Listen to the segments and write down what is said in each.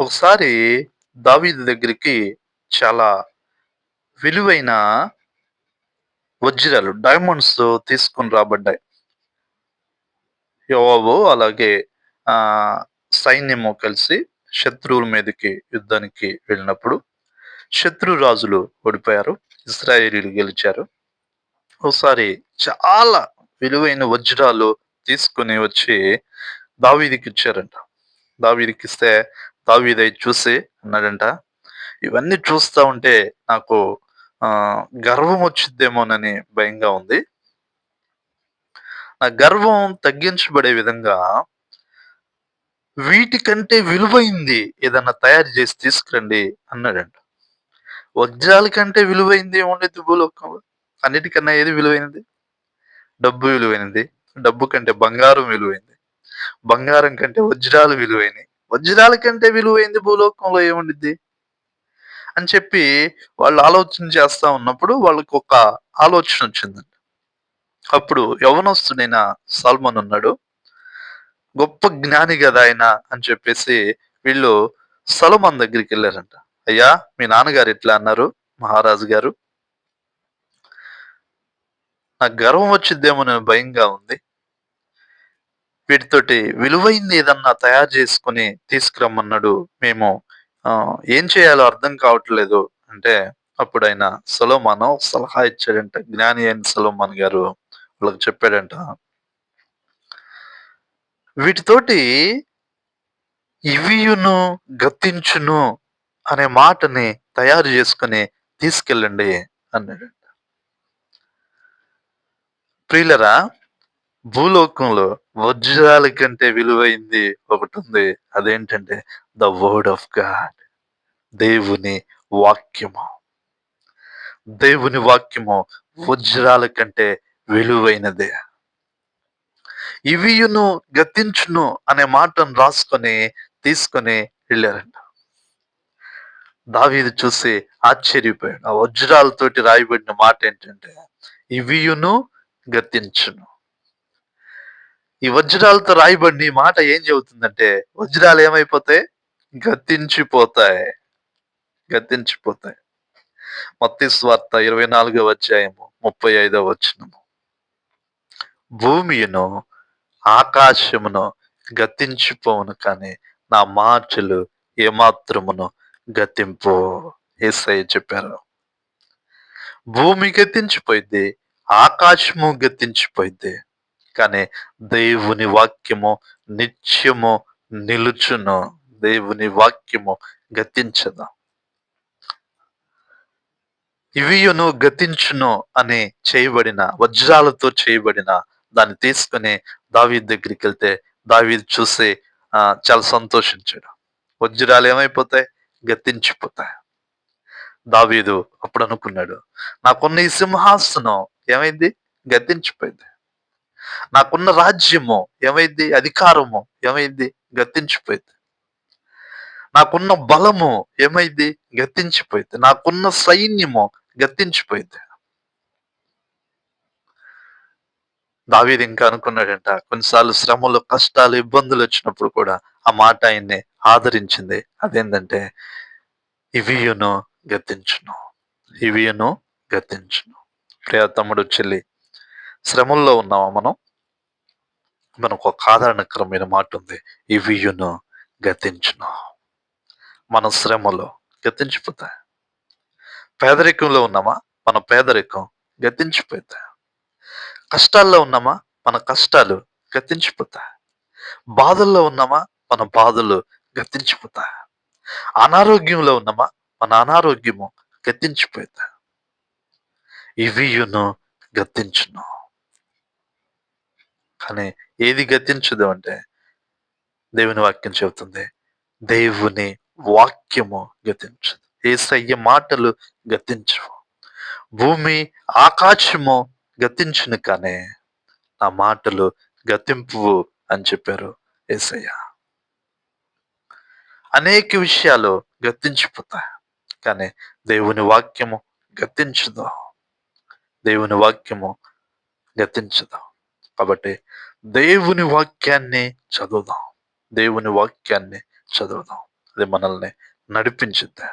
ఒకసారి దావీదు దగ్గరికి చాలా విలువైన వజ్రాలు డైమండ్స్ తీసుకొని రాబడ్డాయి. యోవాబు అలాగే ఆ సైన్యము కలిసి శత్రువుల మీదకి యుద్ధానికి వెళ్ళినప్పుడు శత్రు రాజులు ఓడిపోయారు ఇస్రాయేలీలు గెలిచారు. ఒకసారి చాలా విలువైన వజ్రాలు తీసుకుని వచ్చి దావీదికి ఇచ్చారంట. దావీదికి ఇస్తే దావీదై చూసి అన్నాడంట. ఇవన్నీ చూస్తా ఉంటే నాకు గర్వం వచ్చిద్దేమోనని భయంగా ఉంది. నా గర్వం తగ్గించబడే విధంగా వీటికంటే విలువైంది ఏదన్నా తయారు చేసి తీసుకురండి అన్నాడంట. వజ్రాల కంటే విలువైంది ఏముండేది భూలోకంలో అన్నిటికన్నా ఏది విలువైనది? డబ్బు విలువైనది. డబ్బు కంటే బంగారం విలువైంది. బంగారం కంటే వజ్రాలు విలువైనవి వజ్రాల కంటే విలువైంది భూలోకంలో ఏముండిద్ది? అని చెప్పి వాళ్ళు ఆలోచన చేస్తా ఉన్నప్పుడు వాళ్ళకు ఒక ఆలోచన వచ్చిందండి. అప్పుడు యవనస్తుడైన సల్మాన్ ఉన్నాడు గొప్ప జ్ఞాని కదా ఆయన అని చెప్పేసి వీళ్ళు సలమాన్ దగ్గరికి వెళ్ళారంట. అయ్యా మీ నాన్నగారు ఇట్లా అన్నారు? మహారాజు గారు? నాకు గర్వం వచ్చిద్దేమో నేను భయంగా ఉంది. వీటితోటి విలువైంది ఏదన్నా తయారు చేసుకుని తీసుకురమ్మన్నాడు మేము ఏం చేయాలో అర్థం కావట్లేదు. అంటే అప్పుడు ఆయన సలోమాన్ సలహా ఇచ్చాడంట జ్ఞాని అయిన సలోమాన్ గారు వాళ్ళకి చెప్పాడంట. వీటితోటి ఇవియును గతించును అనే మాటని తయారు చేసుకుని తీసుకెళ్ళండి అన్నాడు ప్రియులరా భూలోకంలో వజ్రాల కంటే విలువైంది ఒకటి ఉంది అదేంటంటే ద వర్డ్ ఆఫ్ గాడ్ దేవుని వాక్యము. దేవుని వాక్యము వజ్రాల కంటే విలువైనదే. ఇవియును గతించును అనే మాటను రాసుకొని తీసుకొని వెళ్ళారంట. దావీది చూసి ఆశ్చర్యపోయాడు. ఆ వజ్రాలతోటి రాయబడిన మాట ఏంటంటే ఇవియును గతించును. ఈ వజ్రాలతో రాయబడిన మాట ఏం చెబుతుందంటే వజ్రాలు ఏమైపోతాయి? గతించిపోతాయి. గతించిపోతాయి. మత్తి స్వార్త ఇరవై నాలుగవ అధ్యాయము ముప్పై ఐదవ వచ్చినము భూమిను ఆకాశమును గతించిపోవును కానీ నా మాటలు ఏమాత్రమును గతింపు. ఏసై చెప్పారు. భూమి గతించిపోయింది ఆకాశము గతించిపోయింది కానీ దేవుని వాక్యము నిత్యము నిలుచును. దేవుని వాక్యము గతించదు ఇవియును గతించును అని చేయబడిన వజ్రాలతో చేయబడిన దాన్ని తీసుకుని దావీద్ దగ్గరికి వెళ్తే దావీద్ చూసి ఆ చాలా సంతోషించాడు. వజ్రాలు ఏమైపోతాయి? గతించిపోతాయి. దావీదు అప్పుడు అనుకున్నాడు నాకున్న ఈ సింహాసనం ఏమైంది? గతించిపోయింది. నాకున్న రాజ్యము ఏమైంది? అధికారము ఏమైంది? గతించిపోయింది. నాకున్న బలము ఏమైంది? గతించిపోయింది. నాకున్న సైన్యము గతించిపోయింది. దావీది ఇంకా అనుకున్నాడంట కొన్నిసార్లు శ్రమలు కష్టాలు ఇబ్బందులు వచ్చినప్పుడు కూడా ఆ మాట ఆయన్ని ఆదరించింది. అదేంటంటే ఇవియును గతించును. ఇవియును గతించును. ప్రియ తమ్ముడు చెల్లి శ్రమల్లో ఉన్నామా మనం? మనకు ఒక ఆదరణకరమైన మాట ఉంది ఇవియును గతించును. మన శ్రమలో గతించిపోతాయి. పేదరికంలో ఉన్నామా? మన పేదరికం గతించిపోతాయి. కష్టాల్లో ఉన్నామా? మన కష్టాలు గతించిపోతాయి. బాధల్లో ఉన్నామా? మన బాధలు గతించిపోతాయి. అనారోగ్యంలో ఉన్నామా? మన అనారోగ్యము గతించిపోతా ఇవియును గతించును. కానీ ఏది గతించదు అంటే దేవుని వాక్యం చెబుతుంది దేవుని వాక్యము గతించదు. ఏసయ్య మాటలు గతించవు. భూమి ఆకాశము గతించును కానీ నా మాటలు గతింపు అని చెప్పారు ఏసయ్య. అనేక విషయాలు గతించిపోతాయి కానీ దేవుని వాక్యము గతించదు. దేవుని వాక్యము గతించదు. కాబట్టి దేవుని వాక్యాన్ని చదువుదాం. దేవుని వాక్యాన్ని చదువుదాం. అది మనల్ని నడిపించుద్ది.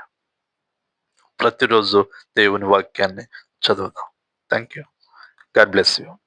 ప్రతిరోజు దేవుని వాక్యాన్ని చదువుదాం. Thank you God bless you